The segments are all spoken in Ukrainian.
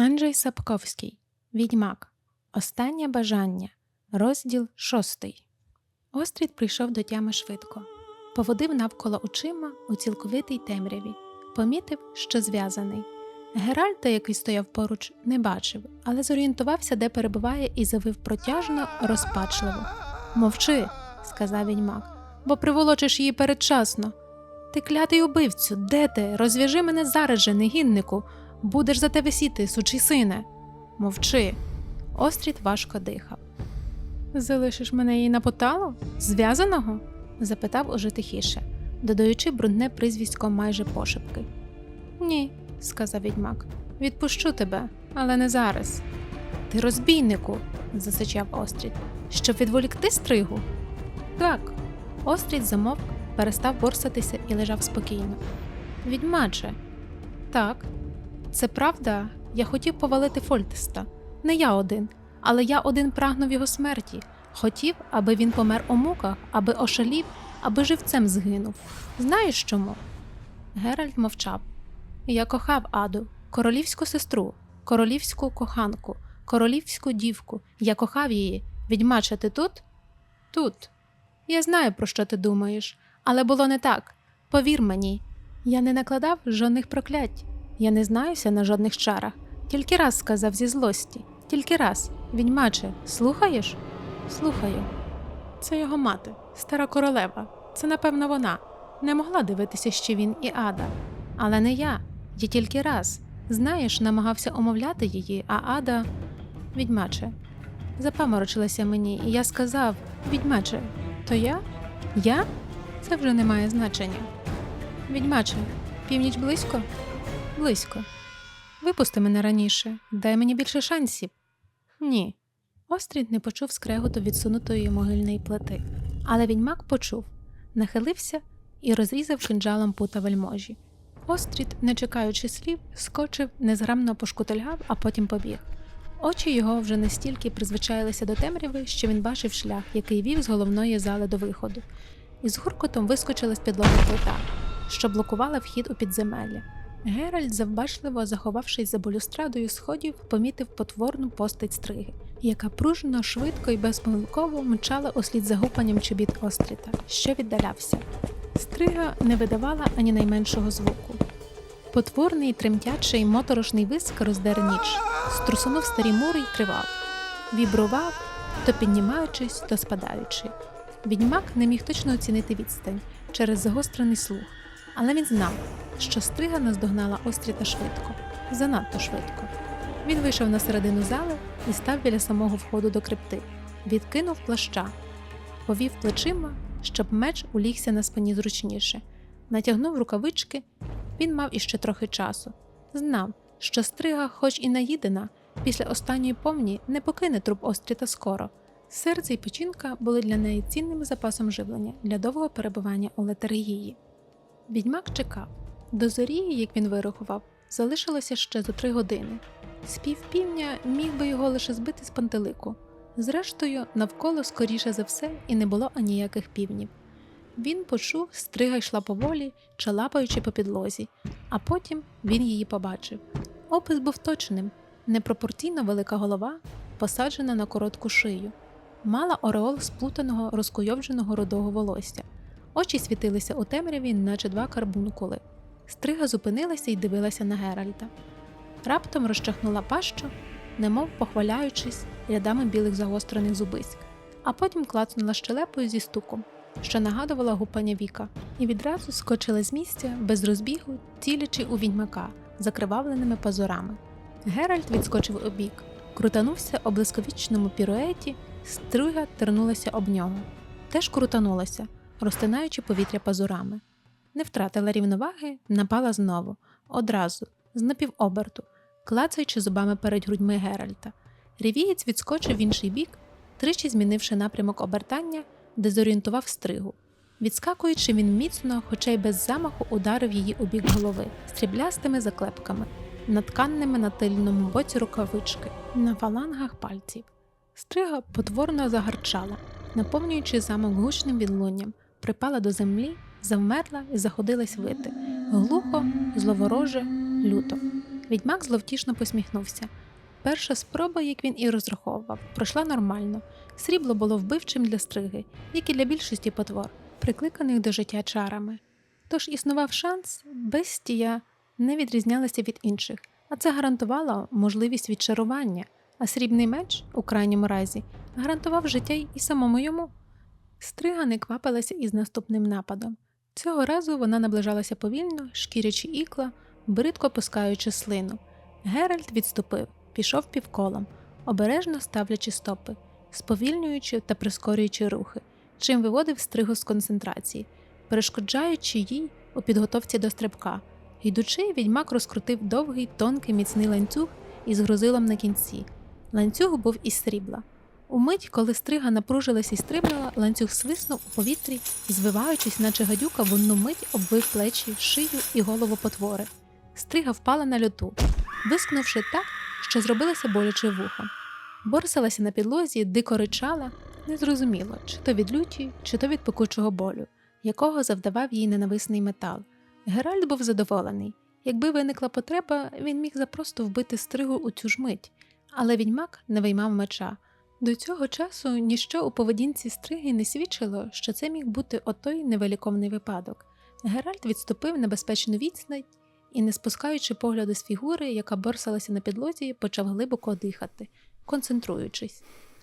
Анджей Сапковський Відьмак. Останнє бажання. Розділ шостий. Острід прийшов до тями швидко. Поводив навколо очима у цілковитій темряві. Помітив, що зв'язаний. Геральта, який стояв поруч, не бачив, але зорієнтувався, де перебуває, і завив протяжно, розпачливо. Мовчи, сказав відьмак, бо приволочиш її передчасно. Ти клятий убивцю, де ти? Розв'яжи мене зараз же, негіднику. Будеш за те висіти, сучий сине. Мовчи. Острід важко дихав. Залишиш мене її на поталу? Зв'язаного? запитав уже тихіше, додаючи брудне прізвисько майже пошепки. Ні, сказав відьмак. Відпущу тебе, але не зараз. Ти розбійнику, засичав Острід, щоб відволікти стригу. Так. Острід замовк, перестав борсатися і лежав спокійно. Відьмаче, так, це правда, я хотів повалити Фольтеста. Не я один, але я один прагнув його смерті. Хотів, аби він помер у муках, аби ошалів, аби живцем згинув. Знаєш чому? Геральт мовчав. Я кохав Аду, королівську сестру, королівську коханку, королівську дівку. Я кохав її. Відьмаче, ти тут? Тут. Я знаю, про що ти думаєш, але було не так. Повір мені, я не накладав жодних проклять. Я не знаюся на жодних чарах. Тільки раз сказав зі злості, тільки раз. Відьмаче, слухаєш? Слухаю. Це його мати, стара королева. Це, напевно, вона. Не могла дивитися, що він і ада. Але не я. Я тільки раз. Знаєш, намагався умовляти її, а ада. Відьмаче. Запаморочилася мені, і я сказав: Відьмаче, то я? Я? Це вже не має значення. Відьмаче, північ близько? Близько. Випусти мене раніше, дай мені більше шансів. Ні. Острід не почув скреготу відсунутої могильної плити, але відьмак почув, нахилився і розрізав кинджалом пута вельможі. Острід, не чекаючи слів, скочив, незграмно пошкутильгав, а потім побіг. Очі його вже настільки призвичаїлися до темряви, що він бачив шлях, який вів з головної зали до виходу, і з гуркотом вискочила з підлоги плита, що блокувала вхід у підземелля. Геральт, завбачливо заховавшись за балюстрадою сходів, помітив потворну постать стриги, яка пружно, швидко і безпомилково мчала услід за гупанням чобіт Остріта, що віддалявся. Стрига не видавала ані найменшого звуку. Потворний, тремтячий, моторошний виск роздер ніч, струсунув старі мури й тривав, вібрував, то піднімаючись, то спадаючи. Відьмак не міг точно оцінити відстань через загострений слух, але він знав, що стрига наздогнала Остріта швидко, занадто швидко. Він вийшов на середину зали і став біля самого входу до крипти, відкинув плаща, повів плечима, щоб меч улігся на спині зручніше, натягнув рукавички. Він мав іще трохи часу. Знав, що стрига, хоч і наїдена, після останньої повні не покине труп Остріта скоро. Серце й печінка були для неї цінним запасом живлення для довгого перебування у летаргії. Відьмак чекав. До зорі, як він вирахував, залишилося ще за три години. Спів півня міг би його лише збити з пантелику. Зрештою, навколо скоріше за все і не було аніяких півнів. Він почув, стрига йшла поволі, чалапаючи по підлозі, а потім він її побачив. Опис був точним, непропорційно велика голова, посаджена на коротку шию, мала ореол сплутаного розкуйовдженого рудого волосся. Очі світилися у темряві, наче два карбункули. Стрига зупинилася і дивилася на Геральта. Раптом розчахнула пащу, немов похваляючись рядами білих загострених зубиськ, а потім клацнула щелепою зі стуком, що нагадувала гупання віка, і відразу скочила з місця без розбігу, цілячи у відьмака закривавленими пазурами. Геральт відскочив обік, крутанувся у блисковічному піруеті, стрига тернулася об нього. Теж крутанулася, розтинаючи повітря пазурами. Не втратила рівноваги, напала знову, одразу, з напівоберту, клацаючи зубами перед грудьми Геральта. Рівієць відскочив в інший бік, тричі змінивши напрямок обертання, дезорієнтував стригу. Відскакуючи, він міцно, хоча й без замаху, ударив її у бік голови стріблястими заклепками, натканними на тильному боці рукавички, на фалангах пальців. Стрига потворно загарчала, наповнюючи замок гучним відлунням, припала до землі, завмерла і заходилась вити глухо, зловороже, люто. Відьмак зловтішно посміхнувся. Перша спроба, як він і розраховував, пройшла нормально. Срібло було вбивчим для стриги, як і для більшості потвор, прикликаних до життя чарами. Тож існував шанс, бестія не відрізнялася від інших, а це гарантувало можливість відчарування, а срібний меч, у крайньому разі, гарантував життя й самому йому. Стрига не квапилася із наступним нападом. Цього разу вона наближалася повільно, шкірячи ікла, бридко пускаючи слину. Геральт відступив, пішов півколом, обережно ставлячи стопи, сповільнюючи та прискорюючи рухи, чим виводив стригу з концентрації, перешкоджаючи їй у підготовці до стрибка. Йдучи, відьмак розкрутив довгий, тонкий міцний ланцюг із грузилом на кінці. Ланцюг був із срібла. Умить, коли стрига напружилась і стрибнула, ланцюг свиснув у повітрі звиваючись, наче гадюка, в одну мить обвив плечі, шию і голову потвори. Стрига впала на льоту, вискнувши так, що зробилося боляче вухо. Борсалася на підлозі, дико ричала, незрозуміло, чи то від люті, чи то від пекучого болю, якого завдавав їй ненависний метал. Геральт був задоволений. Якби виникла потреба, він міг запросто вбити стригу у цю ж мить, але відьмак не виймав меча. До цього часу ніщо у поведінці стриги не свідчило, що це міг бути отой невеликовний випадок. Геральт відступив на безпечну відстань і, не спускаючи погляду з фігури, яка борсалася на підлозі, почав глибоко дихати, концентруючись.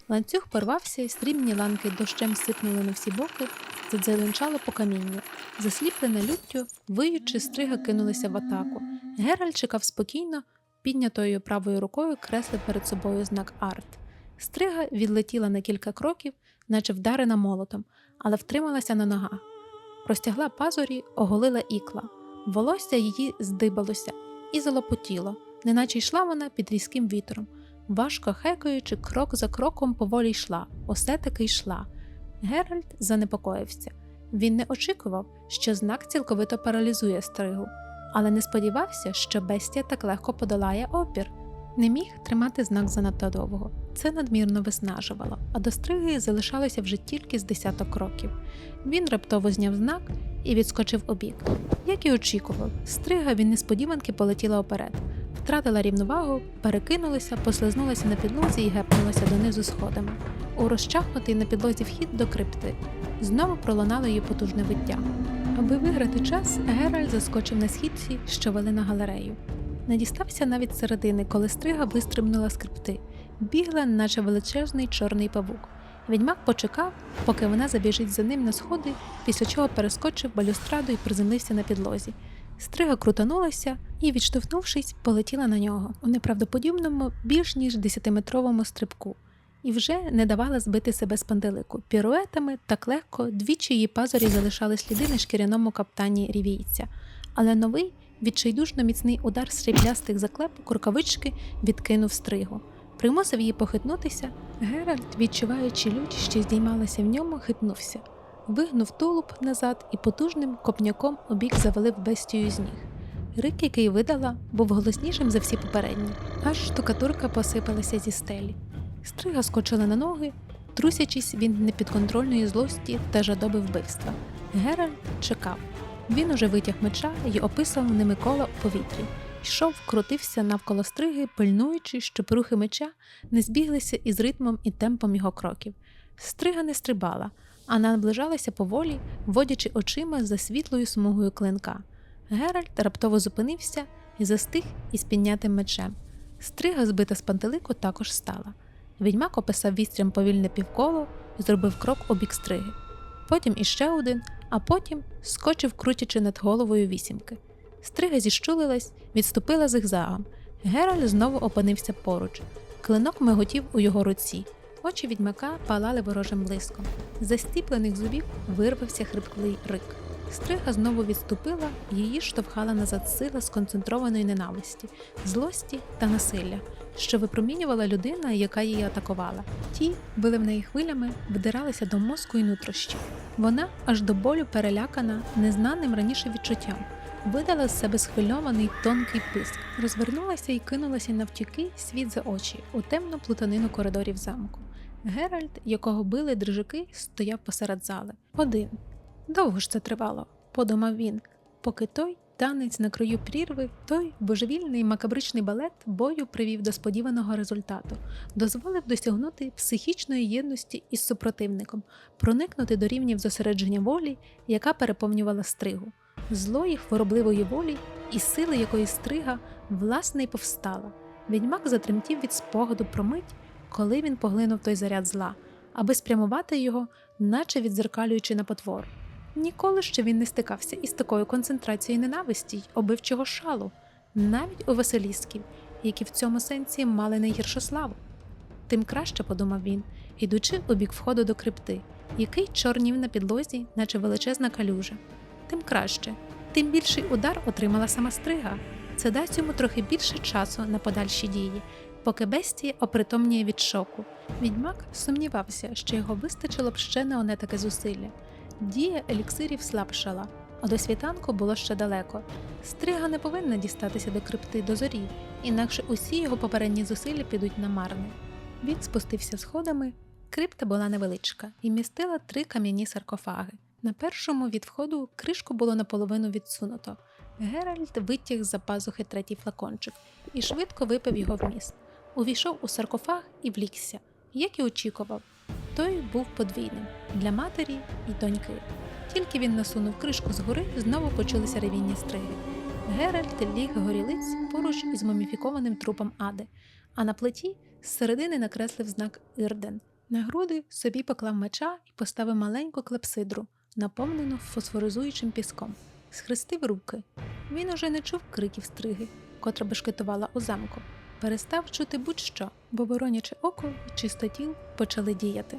Ланцюг порвався, і срібні ланки дощем сипнули на всі боки, задзеленчало по камінню. Засліплена люттю, виючи, стрига кинулася в атаку. Геральт чекав спокійно, піднятою правою рукою креслив перед собою знак арт. Стрига відлетіла на кілька кроків, наче вдарена молотом, але втрималася на ногах. Простягла пазурі, оголила ікла. Волосся її здибалося і залопотіло, неначе йшла вона під різким вітром. Важко хекаючи, крок за кроком поволі йшла, усе таки йшла. Геральт занепокоївся. Він не очікував, що знак цілковито паралізує стригу, але не сподівався, що бестія так легко подолає опір. Не міг тримати знак занадто довго. Це надмірно виснажувало, а до стриги залишалося вже тільки з десяток кроків. Він раптово зняв знак і відскочив обік. Як і очікував, стрига він несподіванки полетіла оперед, втратила рівновагу, перекинулася, послизнулася на підлозі і гепнулася донизу сходами. У розчахнутий на підлозі вхід до крипти. Знову пролунало її потужне виття. Аби виграти час, Геральт заскочив на східці, що вели на галерею. Не дістався навіть середини, коли стрига вистрибнула з крипти, бігла, наче величезний чорний павук. Відьмак почекав, поки вона забіжить за ним на сходи, після чого перескочив балюстраду і приземлився на підлозі. Стрига крутанулася і, відштовхнувшись, полетіла на нього у неправдоподібному більш ніж десятиметровому стрибку, і вже не давала збити себе з панделику. Піруетами так легко двічі її пазурі залишали сліди на шкіряному каптані рівійця, але новий, відчайдушно міцний удар сріблястих заклепок рукавички відкинув стригу. Примусив її похитнутися. Геральт, відчуваючи лють, що здіймалася в ньому, хитнувся, вигнув тулуб назад і потужним копняком обік завалив бестію з ніг. Рик, який видала, був голоснішим за всі попередні, аж штукатурка посипалася зі стелі. Стрига скочила на ноги, трусячись від непідконтрольної злості та жадоби вбивства. Геральт чекав. Він уже витяг меча і описував ними кола у повітрі. Йшов, крутився навколо стриги, пильнуючи, щоб рухи меча не збіглися із ритмом і темпом його кроків. Стрига не стрибала, а наближалася поволі, водячи очима за світлою смугою клинка. Геральт раптово зупинився і застиг із піднятим мечем. Стрига, збита з пантелику, також стала. Відьмак описав вістрям повільне півколо і зробив крок у бік стриги. Потім іще один, а потім скочив, крутячи над головою вісімки. Стрига зіщулилась, відступила зигзагом. Геральт знову опинився поруч. Клинок миготів у його руці. Очі відьмака палали ворожим блиском. З застіплених зубів вирвався хрипкий рик. Стрига знову відступила, її штовхала назад сила сконцентрованої ненависті, злості та насилля, що випромінювала людина, яка її атакувала. Ті били в неї хвилями, вдиралися до мозку і нутрощів. Вона аж до болю перелякана незнаним раніше відчуттям. Видала з себе схвильований тонкий писк, розвернулася і кинулася навтіки світ за очі у темну плутанину коридорів замку. Геральт, якого били дрижаки, стояв посеред зали. Один. Довго ж це тривало, подумав він, поки той танець на краю прірви, той божевільний макабричний балет бою привів до сподіваного результату, дозволив досягнути психічної єдності із супротивником, проникнути до рівнів зосередження волі, яка переповнювала стригу, злої хворобливої волі і сили якої стрига власне й повстала. Відьмак затремтів від спогаду про мить, коли він поглинув той заряд зла, аби спрямувати його, наче відзеркалюючи на потвору. Ніколи ще він не стикався із такою концентрацією ненависті й обивчого шалу, навіть у Василісків, які в цьому сенсі мали найгіршу славу. Тим краще, подумав він, ідучи у бік входу до крипти, який чорнів на підлозі, наче величезна калюжа. Тим краще, тим більший удар отримала сама стрига. Це дасть йому трохи більше часу на подальші дії, поки бестія опритомніє від шоку. Відьмак сумнівався, що його вистачило б ще на оне таке зусилля. Дія еліксирів слабшала, а до світанку було ще далеко. Стрига не повинна дістатися до крипти до зорі, інакше усі його попередні зусилля підуть на марне. Він спустився сходами. Крипта була невеличка і містила три кам'яні саркофаги. На першому від входу кришку було наполовину відсунуто. Геральт витяг з-за пазухи третій флакончик і швидко випив його вміст. Увійшов у саркофаг і влікся, як і очікував. Той був подвійним для матері і доньки. Тільки він насунув кришку згори, знову почулися ревіння стриги. Геральт ліг горілиць поруч із муміфікованим трупом Ади, а на плиті зсередини накреслив знак Ірден. На груди собі поклав меча і поставив маленьку клепсидру, наповнену фосфоризуючим піском. Схрестив руки. Він уже не чув криків стриги, котра бешкетувала у замку. Перестав чути будь-що, бо боронячи око і чистотіл почали діяти.